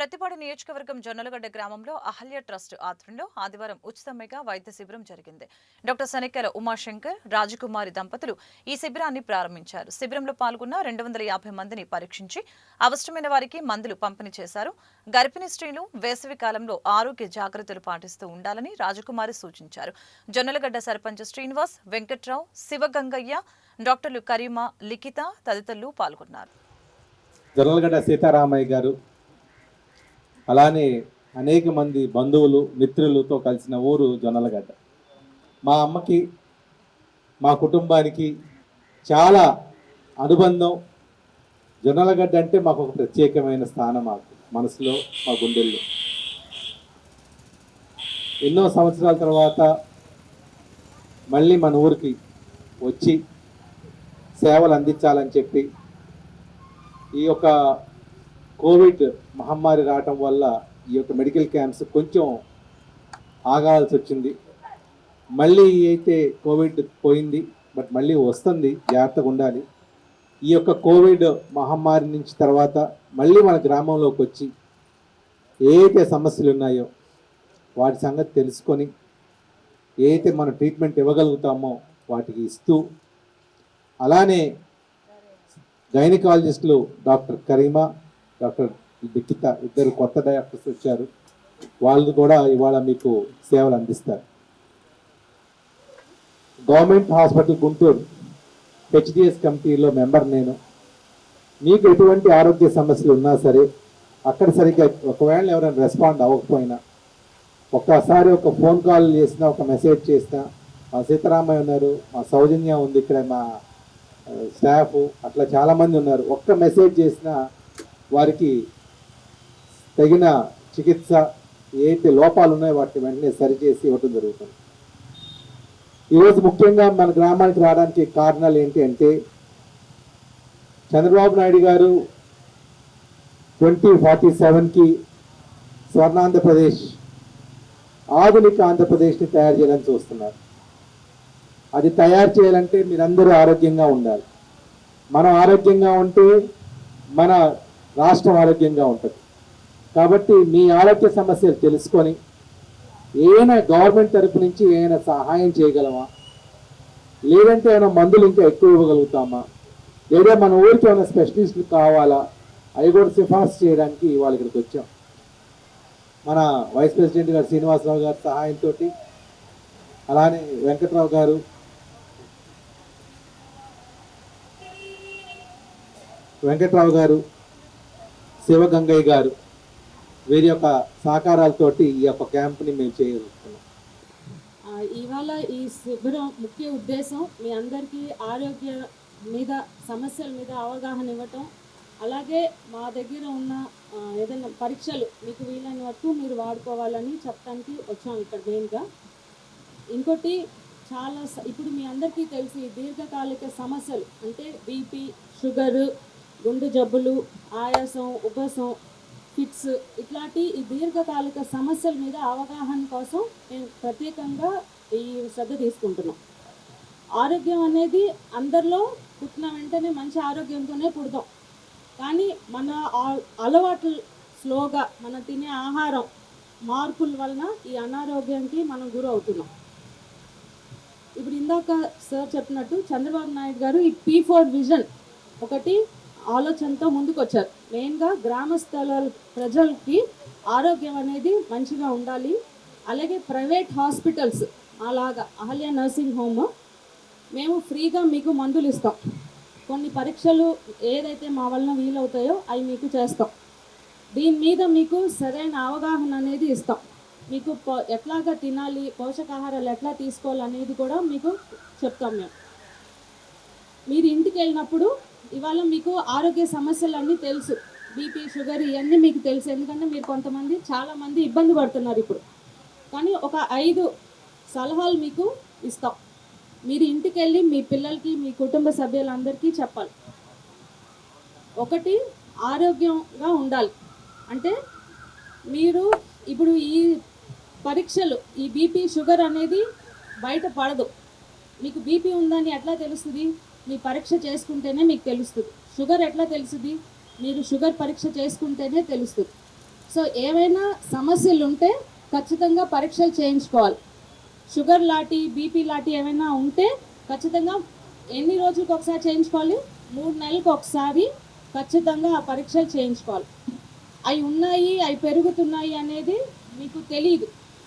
ప్రతిపాడు నియోజకవర్గం జొన్నలగడ్డ గ్రామంలో అహల్య ట్రస్ట్ ఆధ్వర్యంలో ఆదివారం ఉచిత మెగా వైద్య శిబిరం జరిగింది. డాక్టర్ సనికెల ఉమాశంకర్ రాజకుమారి దంపతులు ఈ శిబిరాన్ని ప్రారంభించారు. శిబిరంలో పాల్గొన్న రెండు వందల యాభై మందిని పరీక్షించి అవసరమైన వారికి మందులు పంపిణీ చేశారు. గర్భిణీ స్త్రీలు వేసవి కాలంలో ఆరోగ్య జాగ్రత్తలు పాటిస్తూ ఉండాలని రాజకుమారి సూచించారు. జొన్నలగడ్డ సర్పంచ్ శ్రీనివాస్ వెంకట్రావు శివగంగయ్య డాక్టర్లు కరీమా లిఖిత తదితరులు పాల్గొన్నారు. జొన్నలగడ్డ సీతారామయ్య గారు అలానే అనేక మంది బంధువులు మిత్రులతో కలిసిన ఊరు జొన్నలగడ్డ. మా అమ్మకి మా కుటుంబానికి చాలా అనుబంధం. జొన్నలగడ్డ అంటే మాకు ఒక ప్రత్యేకమైన స్థానం మాకు మనసులో మా గుండెల్లో. ఎన్నో సంవత్సరాల తర్వాత మళ్ళీ మన ఊరికి వచ్చి సేవలు అందించాలని చెప్పి ఈ యొక్క కోవిడ్ మహమ్మారి రావటం వల్ల ఈ యొక్క మెడికల్ క్యాంప్స్ కొంచెం ఆగాల్సి వచ్చింది. మళ్ళీ అయితే కోవిడ్ పోయింది బట్ మళ్ళీ వస్తుంది జాగ్రత్తగా ఉండాలి. ఈ యొక్క కోవిడ్ మహమ్మారి నుంచి తర్వాత మళ్ళీ మన గ్రామంలోకి వచ్చి ఏదైతే సమస్యలు ఉన్నాయో వాటి సంగతి తెలుసుకొని ఏదైతే మనం ట్రీట్మెంట్ ఇవ్వగలుగుతామో వాటికి ఇస్తూ అలానే గైనకాలజిస్టులు డాక్టర్ కరీమా డాక్టర్ లిఖిత ఇద్దరు కొత్త డాక్టర్స్ వచ్చారు. వాళ్ళు కూడా ఇవాళ మీకు సేవలు అందిస్తారు. గవర్నమెంట్ హాస్పిటల్ గుంటూరు హెచ్డిఎస్ కమిటీలో మెంబర్ నేను. మీకు ఎటువంటి ఆరోగ్య సమస్యలు ఉన్నా సరే అక్కడ సరిగ్గా ఒకవేళ ఎవరైనా రెస్పాండ్ అవ్వకపోయినా ఒక్కసారి ఒక ఫోన్ కాల్ చేసినా ఒక మెసేజ్ చేసినా మా సీతారామయ్య ఉన్నారు మా సౌజన్య ఉంది ఇక్కడ మా స్టాఫ్ అట్లా చాలామంది ఉన్నారు. ఒక్క మెసేజ్ చేసినా వారికి తగిన చికిత్స ఏదైతే లోపాలు ఉన్నాయో వాటిని వెంటనే సరిచేసి ఇవ్వడం జరుగుతుంది. ఈరోజు ముఖ్యంగా మన గ్రామానికి రావడానికి కారణాలు ఏంటి అంటే చంద్రబాబు నాయుడు గారు ట్వంటీ ఫార్టీ సెవెన్కి స్వర్ణాంధ్రప్రదేశ్ ఆధునిక ఆంధ్రప్రదేశ్ని తయారు చేయాలని చూస్తున్నారు. అది తయారు చేయాలంటే మీరందరూ ఆరోగ్యంగా ఉండాలి. మనం ఆరోగ్యంగా ఉంటే మన రాష్ట్రం ఆరోగ్యంగా ఉంటుంది. కాబట్టి మీ ఆరోగ్య సమస్యలు తెలుసుకొని ఏమైనా గవర్నమెంట్ తరపు నుంచి ఏమైనా సహాయం చేయగలమా? లేదంటే ఏమైనా మందులు ఇంకా ఎక్కువ ఇవ్వగలుగుతామా? లేదా మన ఊరికి ఏమైనా స్పెషలిస్టులు కావాలా? అవి కూడా సిఫార్సు చేయడానికి ఇవాళ ఇక్కడికి వచ్చాం. మన వైస్ ప్రెసిడెంట్ గారు శ్రీనివాసరావు గారి సహాయంతో అలానే వెంకట్రావు గారు వెంకట్రావు గారు శివగంగయ్య గారు వీరి యొక్క సహకారాలతోటి ఈ యొక్క క్యాంప్ని మేము చేయగలుగుతున్నాం ఇవాళ ఈ శిబిరం ముఖ్య ఉద్దేశం మీ అందరికీ ఆరోగ్య మీద సమస్యల మీద అవగాహన ఇవ్వటం. అలాగే మా దగ్గర ఉన్న ఏదైనా పరీక్షలు మీకు వీలైన వరకు మీరు వాడుకోవాలని చెప్పడానికి వచ్చాం ఇక్కడ మెయిన్గా. ఇంకోటి చాలా స- ఇప్పుడు మీ అందరికీ తెలిసి దీర్ఘకాలిక సమస్యలు అంటే బీపీ షుగరు గుండె జబ్బులు ఆయాసం ఉబ్బసం ఫిట్స్ ఇట్లాంటి ఈ దీర్ఘకాలిక సమస్యల మీద అవగాహన కోసం మేము ప్రత్యేకంగా ఈ శ్రద్ధ తీసుకుంటున్నాం. ఆరోగ్యం అనేది అందరిలో పుట్టిన వెంటనే మంచి ఆరోగ్యంతోనే పుడతాం. కానీ మన అలవాట్లు స్లోగా మనం తినే ఆహారం మార్పుల వలన ఈ అనారోగ్యానికి మనం గురి అవుతున్నాం ఇప్పుడు ఇందాక సార్ చెప్పినట్టు చంద్రబాబు నాయుడు గారు ఈ పీ ఫోర్ విజన్ ఒకటి ఆలోచనతో ముందుకు వచ్చారు మెయిన్గా గ్రామ ప్రజలకి ఆరోగ్యం అనేది మంచిగా ఉండాలి. అలాగే ప్రైవేట్ హాస్పిటల్స్ అలాగా అహల్య నర్సింగ్ హోమ్ మేము ఫ్రీగా మీకు మందులు ఇస్తాం. కొన్ని పరీక్షలు ఏదైతే మా వలన వీలవుతాయో అవి మీకు చేస్తాం. దీని మీద మీకు సరైన అవగాహన అనేది ఇస్తాం. మీకు ఎట్లాగా తినాలి పోషకాహారాలు ఎట్లా తీసుకోవాలి అనేది కూడా మీకు చెప్తాం మేము. మీరు ఇంటికి వెళ్ళినప్పుడు ఇవాళ మీకు ఆరోగ్య సమస్యలన్నీ తెలుసు. బీపీ షుగర్ ఇవన్నీ మీకు తెలుసు. ఎందుకంటే మీరు కొంతమంది చాలామంది ఇబ్బంది పడుతున్నారు ఇప్పుడు. కానీ ఒక ఐదు సలహాలు మీకు ఇస్తాం. మీరు ఇంటికి వెళ్ళి మీ పిల్లలకి మీ కుటుంబ సభ్యులందరికీ చెప్పాలి. ఒకటి ఆరోగ్యంగా ఉండాలి. అంటే మీరు ఇప్పుడు ఈ పరీక్షలు ఈ బీపీ షుగర్ అనేది బయట పడదు. మీకు బీపీ ఉందని ఎట్లా తెలుస్తుంది? మీ పరీక్ష చేసుకుంటేనే మీకు తెలుస్తుంది. షుగర్ ఎట్లా తెలుస్తుంది? మీరు షుగర్ పరీక్ష చేసుకుంటేనే తెలుస్తుంది. సో ఏవైనా సమస్యలు ఉంటే ఖచ్చితంగా పరీక్షలు చేయించుకోవాలి. షుగర్ లాంటి బీపీ లాంటి ఏమైనా ఉంటే ఖచ్చితంగా ఎన్ని రోజులకు ఒకసారి చేయించుకోవాలి? మూడు నెలలకు ఒకసారి ఖచ్చితంగా ఆ పరీక్షలు చేయించుకోవాలి. అవి ఉన్నాయి అవి పెరుగుతున్నాయి అనేది మీకు తెలియదు